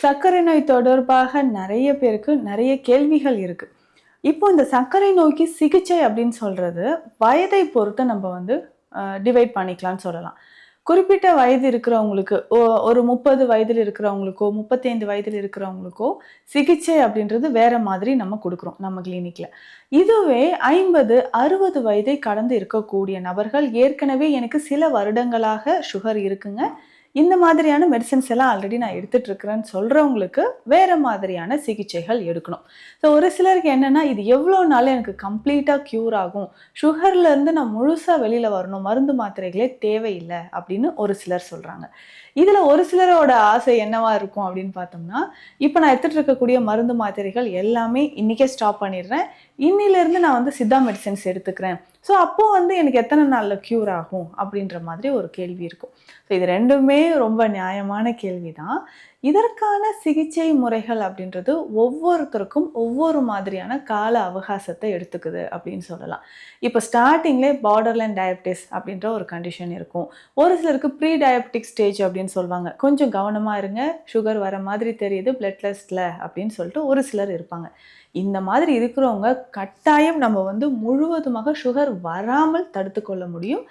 சர்க்கரை நோய் தொடர்பாக நிறைய பேருக்கு நிறைய கேள்விகள் இருக்கு. இப்போ இந்த சர்க்கரை நோய்க்கு சிகிச்சை அப்படின்னு சொல்றது வயதை பொறுத்து நம்ம வந்து டிவைட் பண்ணிக்கலாம்னு சொல்லலாம். குறிப்பிட்ட வயது இருக்கிறவங்களுக்கு ஒரு முப்பது வயதில் இருக்கிறவங்களுக்கோ முப்பத்தைந்து வயதில் இருக்கிறவங்களுக்கோ சிகிச்சை அப்படின்றது வேற மாதிரி நம்ம கொடுக்குறோம் நம்ம கிளினிக்கில் இதுவே ஐம்பது அறுபது வயதை கடந்து இருக்கக்கூடிய நபர்கள் ஏற்கனவே எனக்கு சில வருடங்களாக சுகர் இருக்குங்க. இந்த மாதிரியான மெடிசன்ஸ் எல்லாம் ஆல்ரெடி நான் எடுத்துட்டு இருக்கிறேன்னு சொல்றவங்களுக்கு வேற மாதிரியான சிகிச்சைகள் எடுக்கணும். ஸோ ஒரு சிலருக்கு என்னன்னா இது எவ்வளோ நாள் எனக்கு கம்ப்ளீட்டாக க்யூர் ஆகும்? சுகர்ல இருந்து நான் முழுசாக வெளியில் வரணும் மருந்து மாத்திரைகளே தேவையில்லை அப்படின்னு ஒரு சிலர் சொல்றாங்க. இதில் ஒரு சிலரோட ஆசை என்னவா இருக்கும் அப்படின்னு பார்த்தோம்னா இப்போ நான் எடுத்துட்டு இருக்கக்கூடிய மருந்து மாத்திரைகள் எல்லாமே இன்னைக்கே ஸ்டாப் பண்ணிடுறேன். இன்னிலேருந்து நான் வந்து சித்தா மெடிசின்ஸ் எடுத்துக்கிறேன். ஸோ அப்போ வந்து எனக்கு எத்தனை நாளில் க்யூர் ஆகும் அப்படின்ற மாதிரி ஒரு கேள்வி இருக்கும். ஸோ இது ரெண்டுமே ரொம்ப நியாயமான கேள்வி தான் இதற்கான சிகிச்சை முறைகள் அப்படின்றது ஒவ்வொருத்தருக்கும் ஒவ்வொரு மாதிரியான கால அவகாசத்தை எடுத்துக்குது அப்படின்னு சொல்லலாம். இப்போ ஸ்டார்டிங்லே பார்டர்லைன் டயபிட்டிஸ் அப்படின்ற ஒரு கண்டிஷன் இருக்கும். ஒரு சிலருக்கு ப்ரீ டயபெட்டிக் ஸ்டேஜ் அப்படின்னு சொல்லுவாங்க. கொஞ்சம் கவனமாக இருங்க. சுகர் வர மாதிரி தெரியுது பிளட் டெஸ்ட்டில் அப்படின்னு சொல்லிட்டு ஒரு சிலர் இருப்பாங்க. இந்த மாதிரி இருக்கிறவங்க கட்டாயம் நம்ம வந்து முழுவதுமாக சுகர் வராமல் தடுத்து கொள்ள முடியும்.